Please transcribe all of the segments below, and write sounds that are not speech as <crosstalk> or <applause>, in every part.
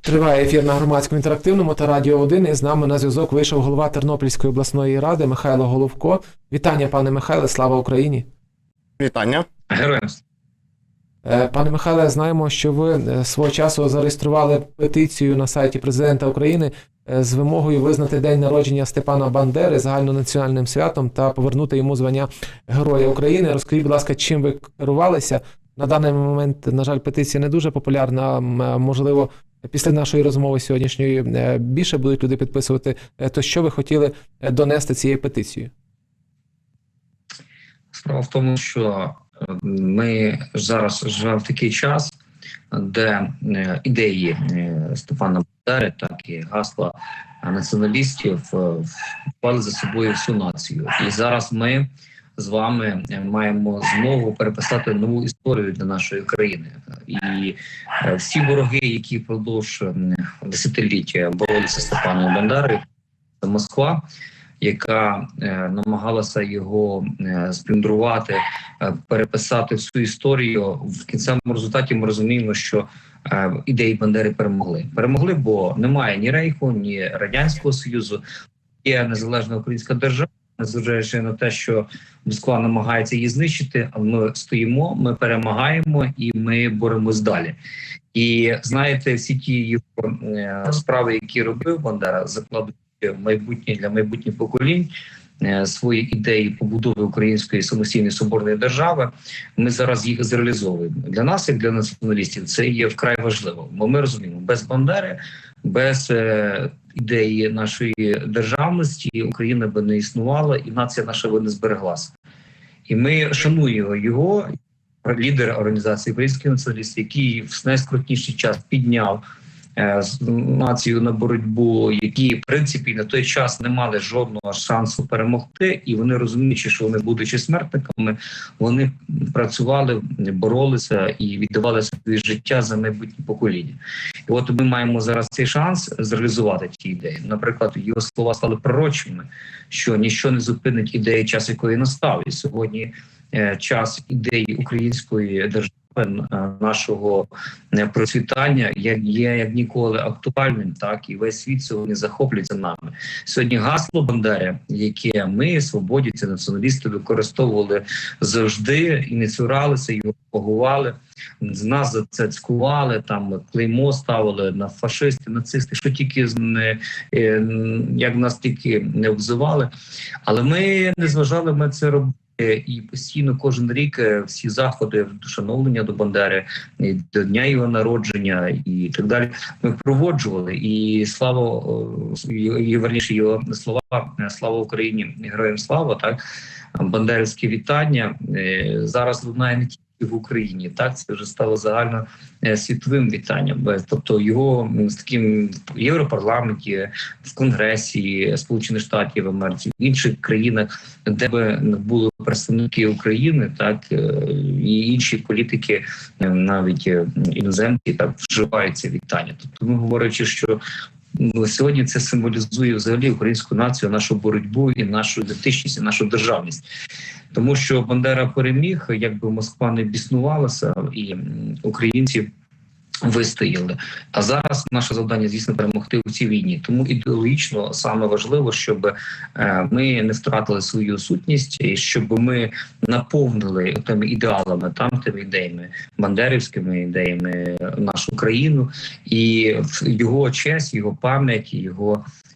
Триває ефір на громадському інтерактивному та радіо 1. І з нами на зв'язок вийшов голова Тернопільської обласної ради Михайло Головко. Вітання, пане Михайле, слава Україні. Вітання. Героям Е, Пане Михайле, знаємо, що ви е, свого часу зареєстрували петицію на сайті президента України е, з вимогою визнати день народження Степана Бандери загальнонаціональним святом та повернути йому звання Героя України. Розкажіть, будь ласка, чим ви керувалися? На даний момент, на жаль, петиція не дуже популярна. Можливо, після нашої розмови сьогоднішньої е, більше будуть люди підписувати. Е, То що ви хотіли е, донести цією петицією? Справа в тому, що ми зараз живемо в такий час, де ідеї Стефана Бандери, так і гасла націоналістів впали за собою всю націю. І зараз ми з вами е, маємо змогу переписати нову історію для нашої країни. І е, всі вороги, які впродовж десятиліття боролися Степаном Бандерою, це Москва. Яка е, намагалася його е, сплюндрувати, переписати всю історію в кінцевому результаті. Ми розуміємо, що ідеї Бандери перемогли. Перемогли, бо немає ні Рейху, ні радянського союзу. Є незалежна українська держава, незважаючи на те, що Москва намагається її знищити. Але ми стоїмо, ми перемагаємо і ми боремось далі. І знаєте, всі ті е, справи, які робив Бандера, закладуть майбутнє для майбутніх поколінь. Е, Свої ідеї побудови української самостійної соборної держави ми зараз їх зреалізовуємо для нас, як для націоналістів, це є вкрай важливо. Бо ми розуміємо, без Бандери, без е, ідеї нашої державності Україна би не існувала, і нація наша би не збереглася. І ми шануємо його, лідера організації українських націоналістів, який в найскрутніший час підняв з- націю на боротьбу, які в принципі на той час не мали жодного шансу перемогти, і вони розуміючи, що вони, будучи смертниками, вони працювали, боролися і віддавали своє життя за майбутнє покоління. І от ми маємо зараз цей шанс зреалізувати ті ідеї. Наприклад, його слова стали пророчими, що ніщо не зупинить ідеї, час якої настав. І сьогодні е, час ідеї української держави. Е, Нашого е, процвітання як є як ніколи актуальним, так і весь світ сьогодні захоплюється нами. Сьогодні гасло Бандери, яке ми, свободівці, націоналісти, використовували завжди і не цуралися, його погували. З нас за це цькували, там клеймо ставили на фашисти, нацисти, що тільки не е, як нас тільки не обзивали. Але ми не зважали, ми це робили. І постійно кожен рік е, всі заходи вшановлення до Бандери, до дня його народження і так далі. Ми впроводжували. І слава і, верніше його слова е, слава Україні, героям слава так бандерівське вітання е, зараз лунає не тільки в Україні, так це вже стало загально е, світовим вітанням. Бе- Тобто його з таким в Європарламенті, в Конгресі Сполучених Штатів Америки, в інших країнах, де би були представники України, так е, і інші політики, е, навіть е, іноземці, так вживають це вітання. Тобто, ми говорячи, що Ну, сьогодні це символізує взагалі українську націю, нашу боротьбу і нашу ідентичність, і нашу державність, тому що Бандера переміг, якби Москва не біснувалася, і українці вистояли. А зараз наше завдання, звісно, перемогти у цій війні. Тому ідеологічно саме важливо, щоб е, ми не втратили свою сутність, і щоб ми наповнили тими ідеалами, там тими ідеями, бандерівськими ідеями нашу країну і в його честь, його пам'ять, його е,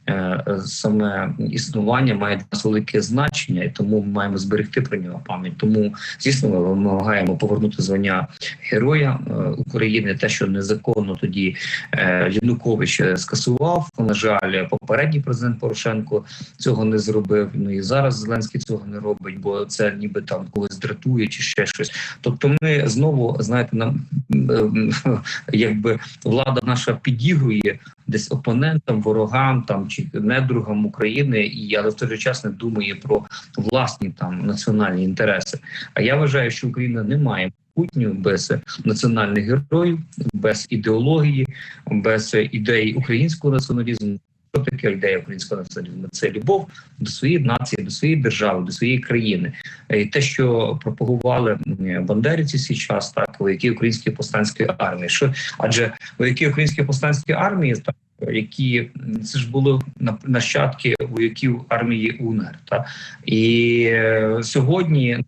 саме існування має для нас велике значення, і тому ми маємо зберегти про нього пам'ять. Тому звісно, ми вимагаємо повернути звання Героя е, України, те, що незаконно тоді е, Янукович скасував. На жаль, попередній президент Порошенко цього не зробив. Ну і зараз Зеленський цього не робить, бо це ніби там когось дратує чи ще щось. Тобто, ми знову знаєте, нам ем, <laughs> якби влада наша підігрує десь опонентам, ворогам там чи недругам України, і але в той же час не думає про власні там національні інтереси. А я вважаю, що Україна не має майбутнього без національних героїв, без ідеології, без ідеї українського націоналізму. Що таке ідея українського націоналізму? Це любов до своєї нації, до своєї держави, до своєї країни. Е, І те, що пропагували бандерівці свій час, так вояки української повстанської армії. Що адже вояки української повстанської армії, так які це ж були на- нащадки вояків армії УНР. Та і е, сьогодні.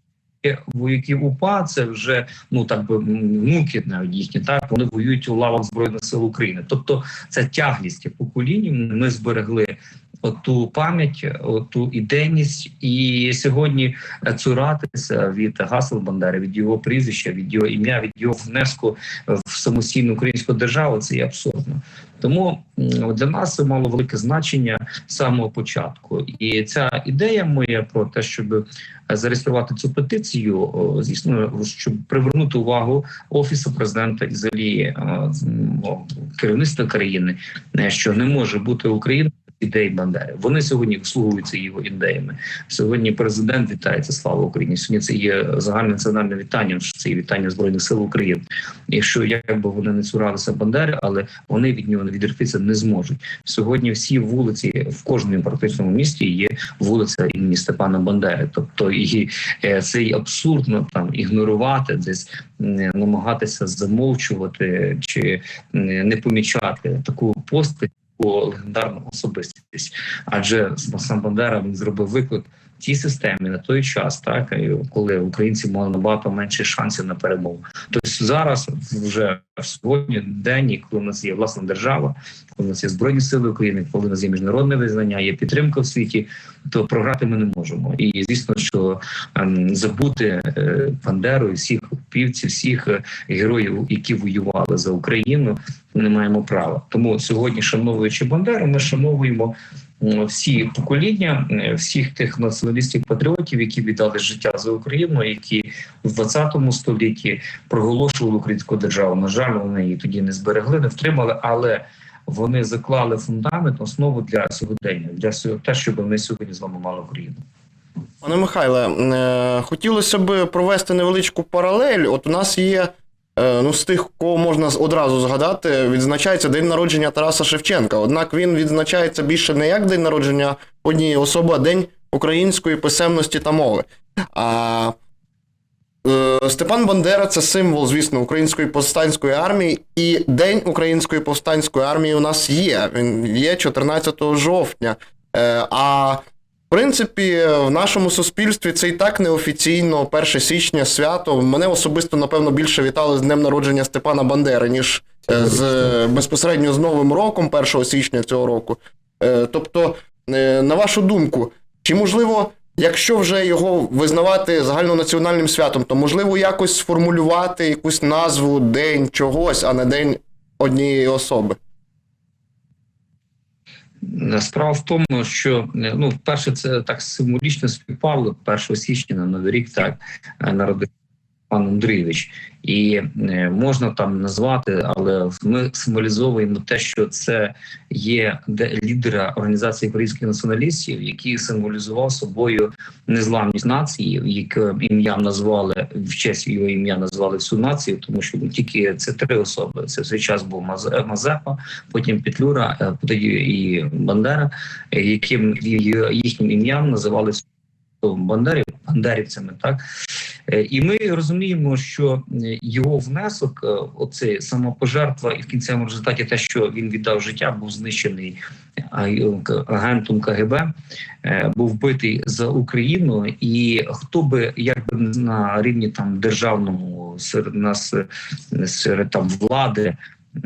Вояків УПА це вже ну так би внуки навіть їхні, так вони воюють у лавах збройних сил України. Тобто це тяглість поколінь. Ми зберегли оту пам'ять, оту ідейність, і сьогодні цуратися від гасел Бандери, від його прізвища, від його ім'я, від його внеску в самостійну українську державу. Це є абсурдно. Тому для нас мало велике значення з самого початку. І ця ідея моя про те, щоб зареєструвати цю петицію, звісно, щоб привернути увагу офісу президента і взагалі керівництва країни, що не може бути Україна. Ідеї Бандери. Вони сьогодні слугуються його ідеями. Сьогодні президент вітається слава Україні. Сьогодні це є загальне національне вітання. що Це є вітання збройних сил України. Якщо як би вони не цуралися Бандери, але вони від нього відректися не зможуть. Сьогодні всі вулиці в кожному практичному місті є вулиця імені Степана Бандери. Тобто і е, це абсурдно там ігнорувати, десь намагатися замовчувати чи не помічати таку постать. Легендарну особистість, адже сам Бандера він зробив виклик тій системі на той час, так коли українці мали набагато менше шансів на перемогу. Тобто зараз вже в сьогодні день, коли у нас є власна держава, коли у нас є збройні сили України, коли у нас є міжнародне визнання, є підтримка в світі, то програти ми не можемо. І звісно, що ем, забути е, Бандеру і всіх півців, всіх е, героїв, які воювали за Україну, ми не маємо права. Тому сьогодні, шановуючи Бандеру, ми шановуємо. Всі покоління, всіх тих націоналістів патріотів, які віддали життя за Україну, які в 20 столітті проголошували українську державу. На жаль, вони її тоді не зберегли, не втримали, але вони заклали фундамент, основу для сьогодення, для те, щоб ми сьогодні з вами мали Україну. Пане Михайле, е, хотілося б провести невеличку паралель. От у нас є, ну, з тих, кого можна одразу згадати, відзначається день народження Тараса Шевченка. Однак він відзначається більше не як день народження однієї особи, а день української писемності та мови. А е, Степан Бандера це символ, звісно, української повстанської армії, і День української повстанської армії у нас є. Він є 14 жовтня. Е, А в принципі, в нашому суспільстві це і так неофіційно 1 січня свято. Мене особисто, напевно, більше вітали з днем народження Степана Бандери, ніж е, з е, безпосередньо з Новим роком, 1 січня цього року. Е, Тобто, на вашу думку, чи можливо, якщо вже його визнавати загальнонаціональним святом, то можливо якось сформулювати якусь назву день чогось, а не день однієї особи? Справа в тому, що е, ну, вперше це так символічно співпало 1 січня на Новий рік, так е, народив пан Андрійович, і е, можна там назвати, але ми символізовуємо те, що це є де лідера організації українських націоналістів, який символізував собою незламність нації, яке ім'ям назвали в честь його ім'я назвали всю націю, тому що тільки це три особи. Це в свій час був Мазе- Мазепа, потім Петлюра, е, тоді і Бандера, е, яким їхнім ім'ям називали Бандерів, бандерівцями, так і ми розуміємо, що е, його внесок, е, оце самопожертва, і в кінцевому результаті те, що він віддав життя, був знищений агентом КГБ, е, був вбитий за Україну. І хто би якби на рівні там державному серед нас е, серед там влади.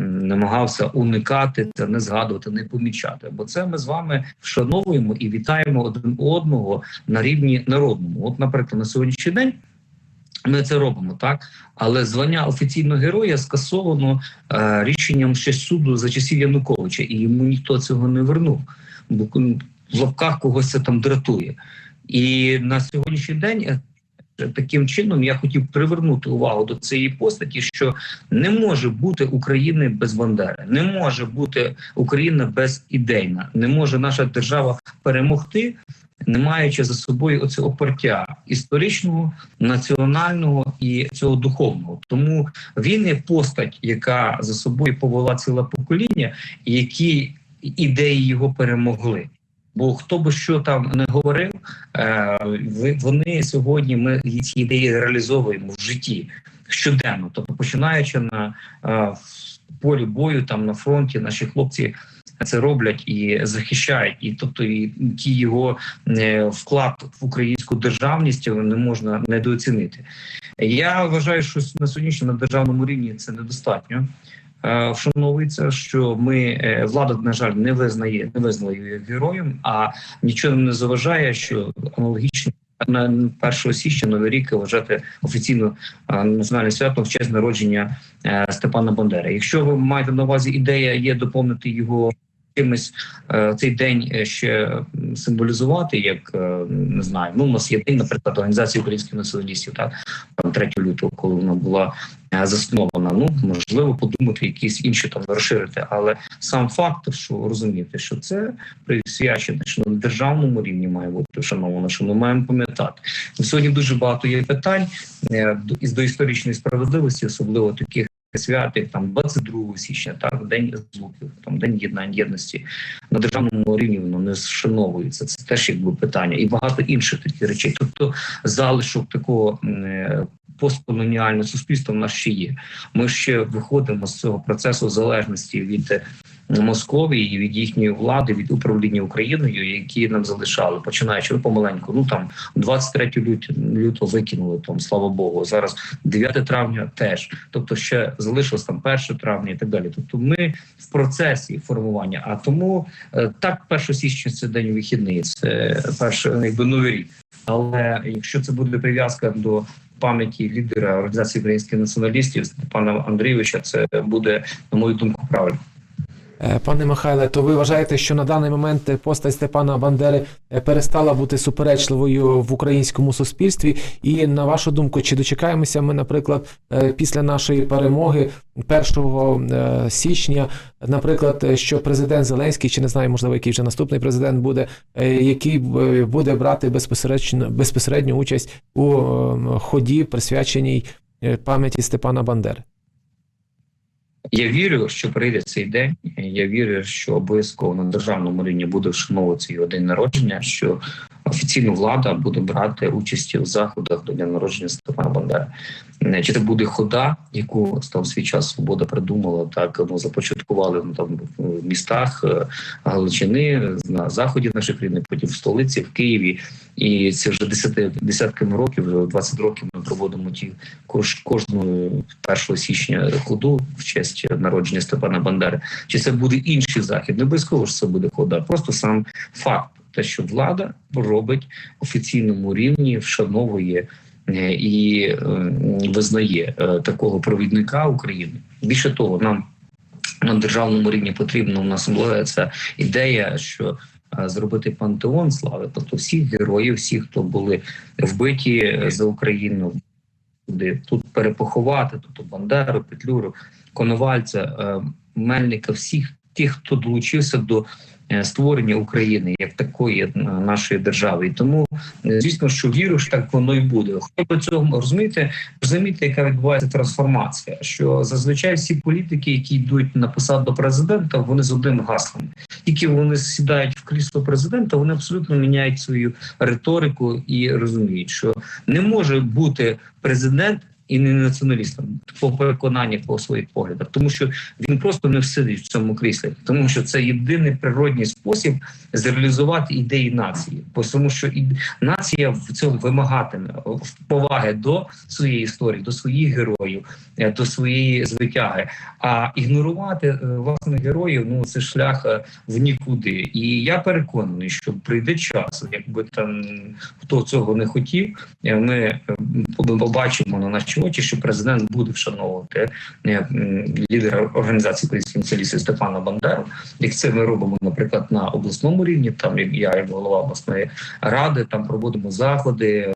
Намагався уникати це, не згадувати, не помічати. Бо це ми з вами вшановуємо і вітаємо один одного на рівні народному. От, наприклад, на сьогоднішній день ми це робимо, так але звання офіційного героя скасовано е, рішенням ще суду за часів Януковича, і йому ніхто цього не вернув. Бо в лапках когось це там дратує. І на сьогоднішній день. е, Таким чином я хотів привернути увагу до цієї постаті, що не може бути України без Бандери, не може бути Україна без ідейна, не може наша держава перемогти, не маючи за собою оце опертя історичного, національного і цього духовного. Тому він є постать, яка за собою повела ціле покоління, і який ідеї його перемогли. Бо хто би що там не говорив, е, вони сьогодні ми ці ідеї реалізовуємо в житті щоденно. Тобто, починаючи на е, полі бою, там на фронті, наші хлопці це роблять і захищають. І тобто, і ті його е, вклад в українську державність не можна недооцінити. Я вважаю, що на сьогоднішній на державному рівні це недостатньо. е, Вшановується, що ми е, влада, на жаль, не визнає, не визнала його героєм, а нічого не заважає, що аналогічно на 1 січня новий рік вважати офіційно національним святом в честь народження Степана Бандери. Якщо ви маєте на увазі ідея є доповнити його чимось е, цей день е, ще символізувати, як е, не знаю. Ну у нас є день, наприклад, організації українських націоналістів, так там 3 лютого, коли вона була заснована. Ну можливо, подумати якісь інші там розширити, але сам факт, що розуміти, що це присвячене, що на державному рівні має бути вшановано, що ми маємо пам'ятати. Сьогодні дуже багато є питань із до історичної справедливості, особливо таких. Свят, як там 22 січня, так день звуків, там день єднання єдності на державному рівні воно не вшановується. Це теж якби питання, і багато інших таких речей. Тобто залишок такого е, постколоніального суспільства в нас ще є. Ми ще виходимо з цього процесу залежності від е, Московії і від їхньої влади, від управління Україною, які нам залишали, починаючи ну, помаленьку. Ну там 23 лют, лютого викинули там, слава Богу. Зараз 9 травня теж. Тобто ще залишилось там 1 травня і так далі. Тобто ми в процесі формування. А тому е, так, 1 січня це день вихідний, це перший якби новий рік. Але якщо це буде прив'язка до пам'яті лідера організації українських націоналістів Степана Андрійовича, це буде на мою думку правильно. Е, Пане Михайле, то ви вважаєте, що на даний момент постать Степана Бандери е, перестала бути суперечливою в українському суспільстві? І на вашу думку, чи дочекаємося ми, наприклад, е, після нашої перемоги 1 е, січня, наприклад, що президент Зеленський, чи не знаю, можливо, який вже наступний президент буде, який буде брати безпосередньо безпосередню участь у е, ході, присвяченій пам'яті Степана Бандери? Я вірю, що прийде цей день. Я вірю, що обов'язково на державному рівні буде вшановуватися його день народження. Що офіційна влада буде брати участь у заходах до дня народження Степана Бандери. Чи це буде хода, яку там свій час свобода придумала, так ну започаткували ну, там в містах е, Галичини на заході наших рідних, потім в столиці, в Києві. І це вже десяти десятками років, вже 20 років ми проводимо ті кож, кожного 1 січня ходу в честь народження Степана Бандери. Чи це буде інший захід? Не обов'язково ж це буде хода, просто сам факт, те, що влада робить офіційному рівні, вшановує е, і е, визнає е, такого провідника України. Більше того, нам на державному рівні потрібно у нас ця ідея, що зробити пантеон слави, тобто всіх героїв, всіх, хто були вбиті за Україну, тут перепоховати, тобто Бандеру, Петлюру, Коновальця, Мельника, всіх тих, хто долучився до створення України як такої е, нашої держави. І тому е, звісно, що вірю, що так воно і буде. Хто до цього розумієте, розумієте, яка відбувається трансформація? Що зазвичай всі політики, які йдуть на посаду президента, вони з одним гаслом. Тільки вони сідають в крісло президента, вони абсолютно міняють свою риторику і розуміють, що не може бути президент. І не націоналістом по переконаннях по своїх поглядах, тому що він просто не всидить в цьому кріслі, тому що це єдиний природній спосіб зреалізувати ідеї нації, бо тому що і нація в цьому вимагатиме поваги до своєї історії, до своїх героїв, е, до своєї звитяги. А ігнорувати е, власне героїв ну це шлях е, в нікуди. І я переконаний, що прийде час, якби там хто цього не хотів, ми побачимо на наші очі, що президент буде вшановувати е, лідера організації українських націоналістів Степана Бандеру. Як це ми робимо, наприклад, на обласному рівні, там як я як голова обласної ради, там проводимо заходи,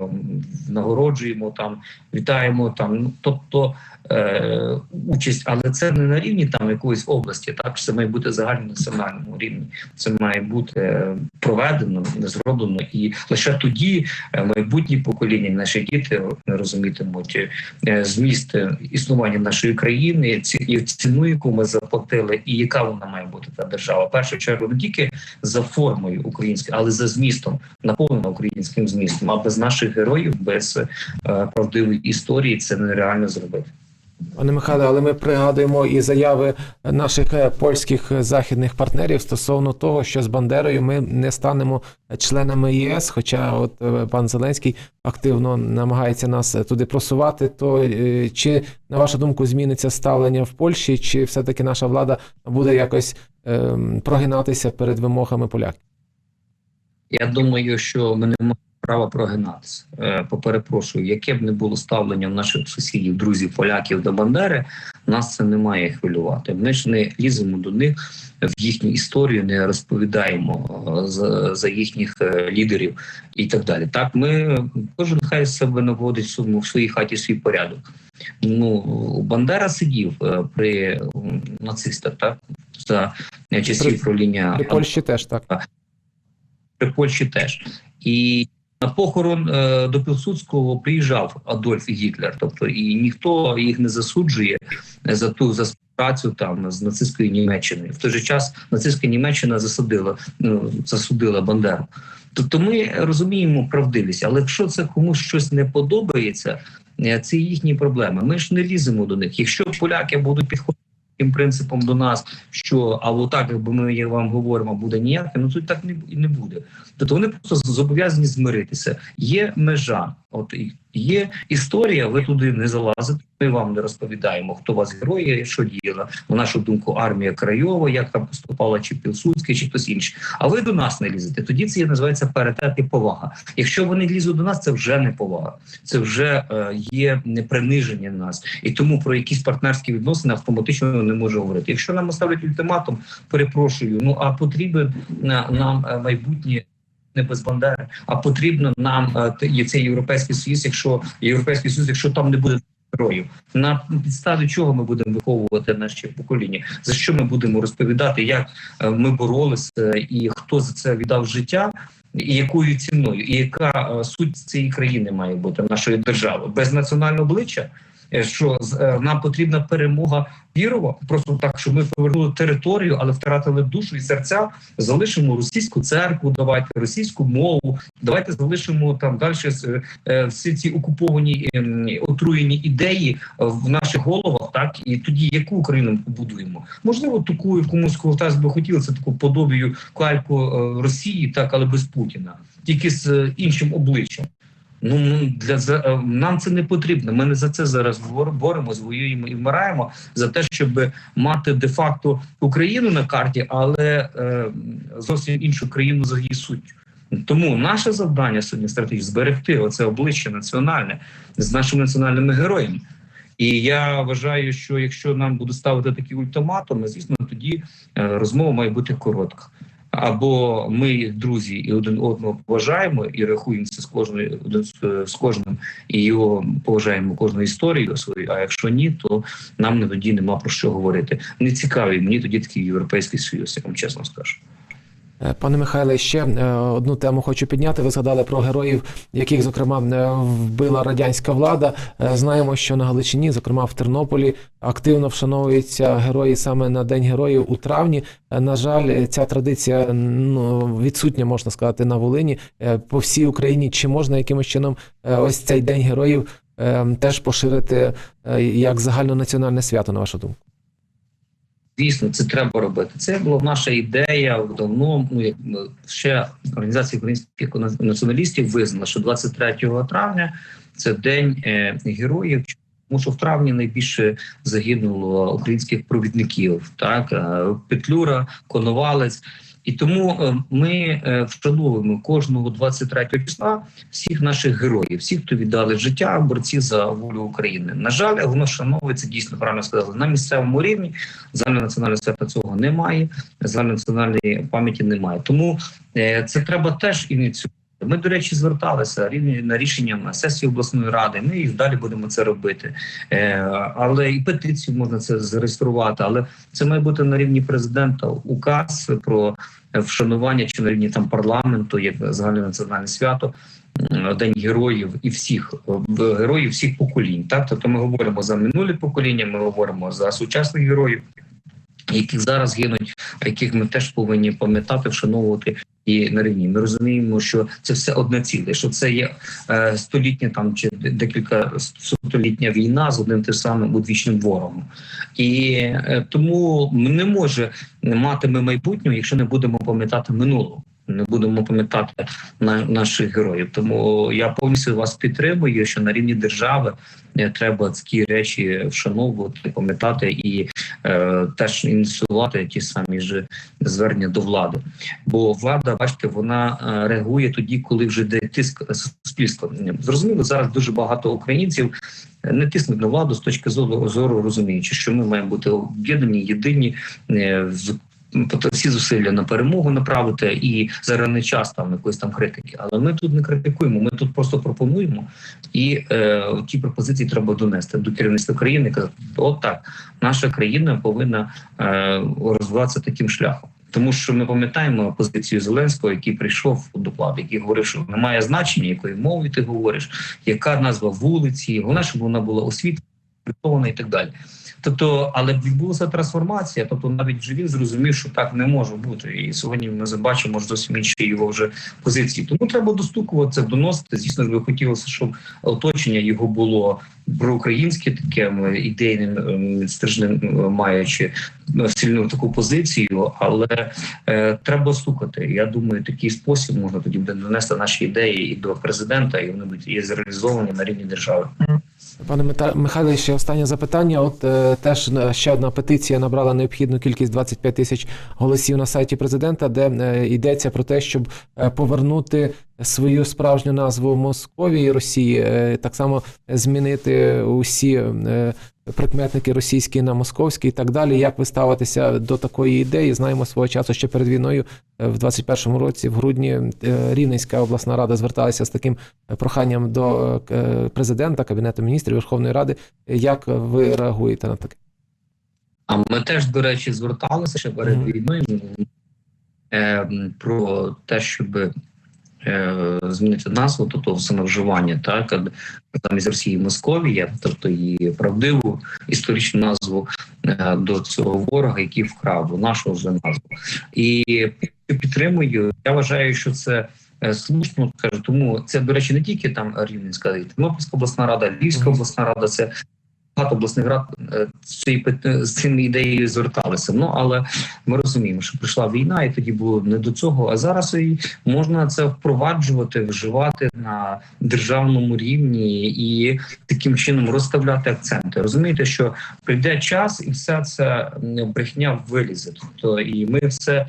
нагороджуємо там, вітаємо там. Ну тобто е, участь, але це не на рівні там якоїсь області. Так це має бути загальнонаціональному рівні. Це має бути е, проведено, зроблено, і лише тоді е, майбутні покоління, наші діти розумітимуть е, зміст існування нашої країни, ці і ціну, яку ми заплатили, і яка вона має бути та держава. Першу чергу не тільки за формою українською, але за змістом, наповнена українським змістом. А без наших героїв, без правдивої історії, це нереально зробити. Пане Михайле, але ми пригадуємо і заяви наших е, польських е, західних партнерів стосовно того, що з Бандерою ми не станемо членами ЄС. Хоча, от е, пан Зеленський активно намагається нас туди просувати. То чи на вашу думку зміниться ставлення в Польщі, чи все-таки наша влада буде якось ем, прогинатися перед вимогами поляків? Я думаю, що ми не маємо права прогинатися. Е, Поперепрошую, яке б не було ставлення в наших сусідів, друзів, поляків до Бандери, нас це не має хвилювати. Ми ж не ліземо до них в їхню історію, не розповідаємо е, за, за їхніх е, лідерів і так далі. Так, ми кожен хай себе наводить своєму- в своїй хаті свій порядок. Ну Бандера сидів при нацистах, так за часів При- правління І Польщі теж так. при Польщі теж. І на похорон е, до Пілсудського приїжджав Адольф Гітлер. Тобто і ніхто їх не засуджує за ту за працю там з нацистською Німеччиною. В той же час нацистська Німеччина засудила ну, засудила Бандеру. Тобто ми розуміємо правдивість, але якщо це комусь щось не подобається, е, це їхні проблеми. Ми ж не ліземо до них. Якщо поляки будуть підходити таким принципом до нас, що а отак, якби ми вам говоримо, буде ніяке, ну тут так не, не буде. Тобто вони просто зобов'язані змиритися. Є межа, от є історія. Ви туди не залазите. Ми вам не розповідаємо, хто вас герої, що діяла. На нашу думку, армія Крайова, як там поступала, чи Пілсудський, чи хтось інший. А ви до нас не лізете. Тоді це називається паритет і повага. Якщо вони лізуть до нас, це вже не повага, це вже е, є неприниження нас, і тому про якісь партнерські відносини автоматично не може говорити. Якщо нам ставлять ультиматум, перепрошую. Ну а потрібен нам е, майбутнє. Не без бандери, а потрібно нам е, те- є цей європейський союз, якщо європейський союз, якщо там не буде героїв, на підставі чого ми будемо виховувати наші покоління, за що ми будемо розповідати, як е, ми боролися і хто за це віддав життя, і якою ціною, і яка е, суть цієї країни має бути нашої держави? Без національного обличчя. Е, Що е, нам потрібна перемога вірова, просто так, щоб ми повернули територію, але втратили душу і серця. Залишимо російську церкву, давайте російську мову. Давайте залишимо там далі е, всі ці окуповані ем, отруєні ідеї в наших головах. Так і тоді яку Україну побудуємо? Можливо, таку якомусь колотас би хотіли це таку подобію кальку Росії, так але без Путіна, тільки з іншим обличчям. Ну для за е, нам це не потрібно. Ми не за це зараз бор- боремось, воюємо і вмираємо за те, щоб мати де-факто Україну на карті, але е, зовсім іншу країну за її суттю. Тому наше завдання сьогодні стратегії зберегти оце обличчя національне з нашими національними героями. І я вважаю, що якщо нам будуть ставити такі ультиматуми, звісно, тоді е, розмова має бути коротка. Або ми, друзі, і один одного поважаємо і рахуємося з кожною з- кожним і його поважаємо кожну історію свою. А якщо ні, то нам не тоді нема про що говорити. Не цікавий мені тоді такий європейський союз, я вам чесно скажу. Е, Пане Михайле, ще е, одну тему хочу підняти. Ви згадали про героїв, яких, зокрема, е, вбила радянська влада. Знаємо, що на Галичині, зокрема в Тернополі, активно вшановуються герої саме на День героїв у травні. На жаль, ця традиція ну, відсутня, можна сказати, на Волині по всій Україні. Чи можна якимось чином ось цей день героїв теж поширити як загальнонаціональне свято, на вашу думку? Дійсно, це треба робити. Це була наша ідея давно. Ну як ще організація українських націоналістів визнала, що 23 травня це день е, героїв. Тому що в травні найбільше загинуло українських провідників, так е, Петлюра, Коновалець. І тому е, ми е, вшановуємо кожного 23 числа всіх наших героїв, всіх, хто віддали життя, борці за волю України. На жаль, воно вшановується дійсно правильно сказали на місцевому рівні. Загальнонаціонального свята цього немає, загальнонаціональної пам'яті немає. Тому е, це треба теж ініціювати. Ми, до речі, зверталися на рішенням сесії обласної ради. Ми і далі будемо це робити. Е, але і петицію можна це зареєструвати. Але це має бути на рівні президента указ про вшанування чи на рівні там парламенту, як загальнонаціональне свято. День героїв і всіх в- героїв всіх поколінь. Так, тобто ми говоримо за минулі покоління, ми говоримо за сучасних героїв, які зараз гинуть, яких ми теж повинні пам'ятати, вшановувати і на рівні. Ми розуміємо, що це все одне ціле, що це є е, столітня там чи декілька столітня війна з одним тим самим одвічним ворогом, і е, тому не може мати ми майбутнього, якщо не будемо пам'ятати минулого. Не будемо пам'ятати на наших героїв. Тому я повністю вас підтримую, що на рівні держави е, треба такі речі вшановувати, пам'ятати і е, теж ініціювати ті самі ж звернення до влади. Бо влада, бачите, вона е, реагує тоді, коли вже йде тиск суспільства. Зрозуміло, зараз дуже багато українців е, не тиснуть на владу з точки зору, зору розуміючи, що ми маємо бути об'єднані, єдині тобто всі зусилля на перемогу направити і зараз не час там якоїсь там критики. Але ми тут не критикуємо. Ми тут просто пропонуємо, і е, ті пропозиції треба донести до керівництва країни. Казати, от так, наша країна повинна е, розвиватися таким шляхом. Тому що ми пам'ятаємо позицію Зеленського, який прийшов до влади, який говорив, що немає значення, якою мовою ти говориш, яка назва вулиці, головне, щоб вона була освітлена і так далі. Тобто, але відбулася трансформація. Тобто, навіть вже він зрозумів, що так не може бути. І сьогодні ми забачимо може, зовсім інші його вже позиції. Тому треба достукуватися, доносити. Звісно, би хотілося, щоб оточення його було проукраїнське, таке ідейним м, стержнем м, маючи ну, сильну таку позицію, але е, треба слухати. Я думаю, такий спосіб можна тоді буде донести наші ідеї і до президента, і вони будуть і зреалізовані на рівні держави. Пане Михайле, ще останнє запитання. От е, теж е, ще одна петиція набрала необхідну кількість 25 тисяч голосів на сайті президента, де е, йдеться про те, щоб е, повернути свою справжню назву Московії Росії, е, так само змінити усі е, прикметники російські на московські і так далі. Як ви ставитеся до такої ідеї? Знаємо свого часу ще перед війною е, в 21-му році, в грудні, Рівненська обласна рада зверталася з таким проханням до президента, кабінету міністрів Верховної Ради. Як ви реагуєте на таке? А ми теж, до речі, зверталися ще перед війною е, про те, щоб змінити назву, тобто самовживання, так замість Росії Московія, тобто її правдиву історичну назву е, до цього ворога, який вкрав нашу вже назву. І підтримую. Я вважаю, що це. е, Слушно кажу, тому це до речі не тільки там Рівненська Тернопільська обласна рада, Львівська обласна рада. Це багато обласних рад е, з цими ідеєю зверталися. Ну але ми розуміємо, що прийшла війна, і тоді було не до цього. А зараз і можна це впроваджувати, вживати на державному рівні і таким чином розставляти акценти. Розумієте, що прийде час, і вся ця брехня вилізе. Тобто, і ми все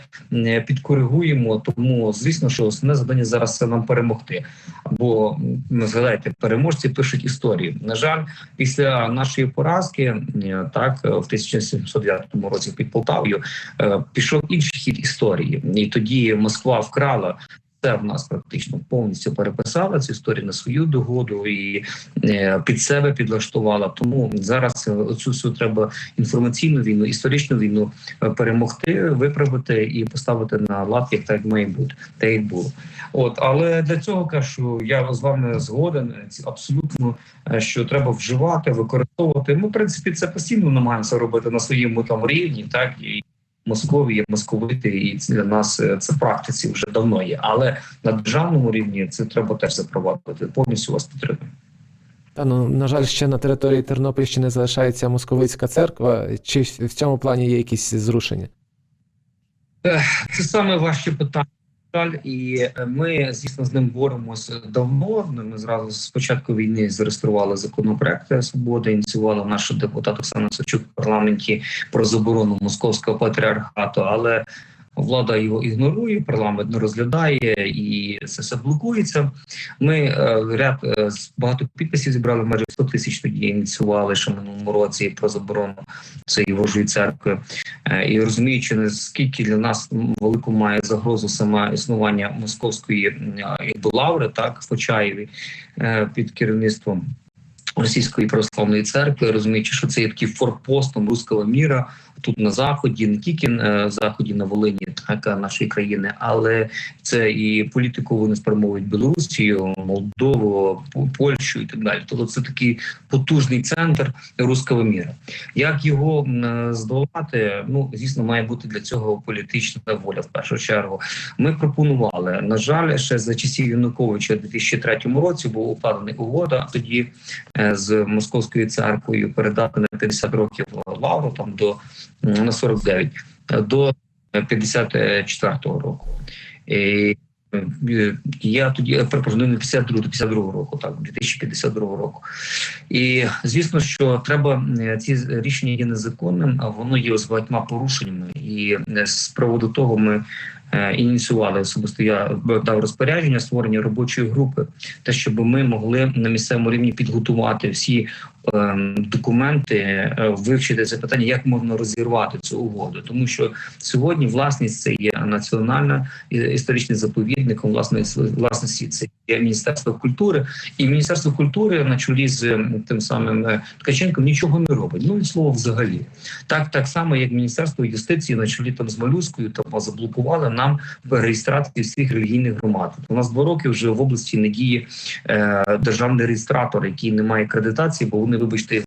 підкоригуємо. Тому звісно, що основне завдання зараз це нам перемогти. Бо згадайте, переможці пишуть історії. На жаль, після нашої поразки, е, так е, в 1709 році під Полтавою, е, пішов інший хід історії, і тоді Москва вкрала. Це в нас практично повністю переписала цю історію на свою догоду і е, під себе підлаштувала. Тому зараз е, цю всю треба інформаційну війну, історичну війну е, перемогти, виправити і поставити на лад, як так має бути, так як було. От але для цього кажу, я з вами згоден. Абсолютно що треба вживати, використовувати. Ми, в принципі, це постійно намагаємося робити на своєму там рівні, так і Московії, московити, і для нас е, це в практиці вже давно є. Але на державному рівні це треба теж запровадити. Повністю вас підтримую. Та ну на жаль, ще на території Тернопільщини залишається московицька церква. Чи в цьому плані є якісь зрушення? Це саме важче питання. Жаль, І е, ми, звісно, з ним боремося давно. Ми зразу з початку війни зареєстрували законопроект свободи, ініціювала наша депутат Оксана Сочук в парламенті про заборону московського патріархату. Але Влада його ігнорує, парламент не розглядає і це все блокується. Ми е, ряд е, багато підписів зібрали майже 100 тисяч тоді ініціювали ще минулому році про заборону цієї Божої церкви. Е, І розуміючи, наскільки для нас велику має загрозу саме існування московської м, якби, лаври, так в Почаєві під керівництвом. Російської православної церкви, розуміючи, що це є таким форпостом руського міра тут на заході, не тільки на заході на Волині, так нашої країни, але це і політику вони спрямовують Білорусію, Молдову, Польщу і так далі. Тобто це такий потужний центр руського міра. Як його здолати? Ну звісно, має бути для цього політична воля. В першу чергу ми пропонували. На жаль, ще за часів Януковича у 2003 році була укладена угода тоді е, з московською церквою передати на 50 років лавру там до на 49 е, до 54-го року. І, е, я тоді перепрошую, не 52 до 52 року, так 2052 року. І звісно, що треба е, ці рішення є незаконним, а воно є з багатьма порушеннями. І е, з приводу того ми ініціювали особисто. Я дав розпорядження створення робочої групи, те, щоб ми могли на місцевому рівні підготувати всі документи, е, вивчити це питання, як можна розірвати цю угоду, тому що сьогодні власність це є національна історичний заповідник, власність власності це є міністерство культури, і міністерство культури на чолі з тим самим е, Ткаченком нічого не робить. Ну і слово взагалі. Так, так само, як Міністерство юстиції на чолі там з Малюською там заблокували нам реєстрацію всіх релігійних громад. У нас два роки вже в області не діє е, державний реєстратор, який не має акредитації, бо вони, вибачте,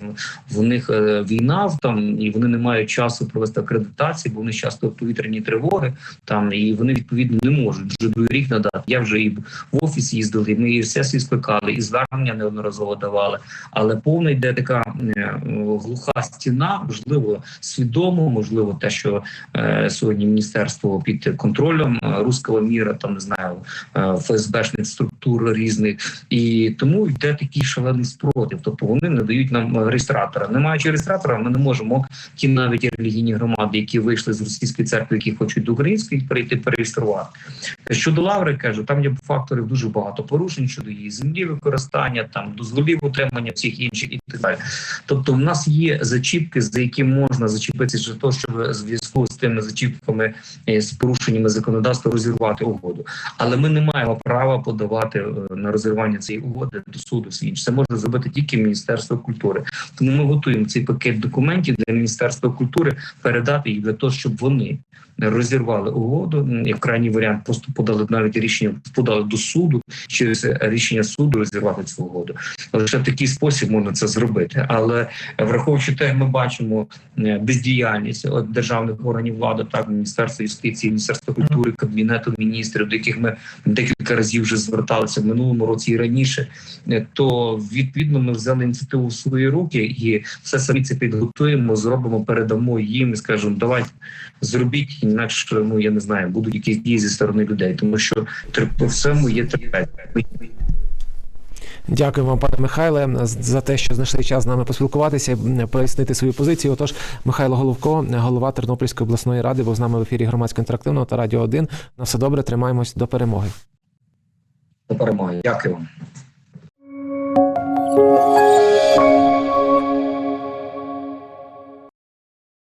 в них е, війна там, і вони не мають часу провести акредитації, бо вони часто повітряні тривоги там, і вони відповідно не можуть вже другий рік надати. Я вже і в офіс їздили, ми і сесії скликали, і звернення неодноразово давали. Але повна йде така е, глуха стіна, можливо, свідомо, можливо, те, що е, сьогодні міністерство під контролем е, руського міра, там не знаю, е, ФСБшних структур різних, і тому йде такий шалений спротив. Тобто вони не дають нам е, реєстратора. Не маючи реєстратора, ми не можемо ті навіть релігійні громади, які вийшли з російської церкви, які хочуть до української перейти перереєструвати. Щодо лаври, кажу, там є факторів дуже багато порушень щодо її землі, використання, там дозволів утримання всіх інших і так далі. Тобто, в нас є зачіпки, за які можна зачепитися для того, щоб зв'язку з тими зачіпками е, з порушеннями законодавства розірвати угоду. Але ми не маємо права подавати е, на розірвання цієї угоди до суду. Інше це може зробити тільки Міністерство культури. Тому ми готуємо цей пакет документів для Міністерства культури передати їх для того, щоб вони розірвали угоду. І в крайній варіант просто подали навіть рішення, подали до суду через рішення суду розірвати цю угоду. Лише в такий спосіб можна це зробити. Але враховуючи те, ми бачимо бездіяльність от державних органів влади, так міністерства юстиції, міністерства культури, кабінету міністрів, до яких ми декілька разів вже зверталися в минулому році і раніше. е, То відповідно ми взяли ініціативу в свої руки і все самі це підготуємо, зробимо, передамо їм і скажемо, давайте зробіть, інакше ну я не знаю, будуть якісь дії зі сторони людей, тому що по всьому є терпець. Дякую вам, пане Михайле, за те, що знайшли час з нами поспілкуватися, пояснити свою позицію. Отож, Михайло Головко, голова Тернопільської обласної ради, був з нами в ефірі громадського інтерактивного та радіо 1. На все добре, тримаємось до перемоги. До перемоги. Дякую вам.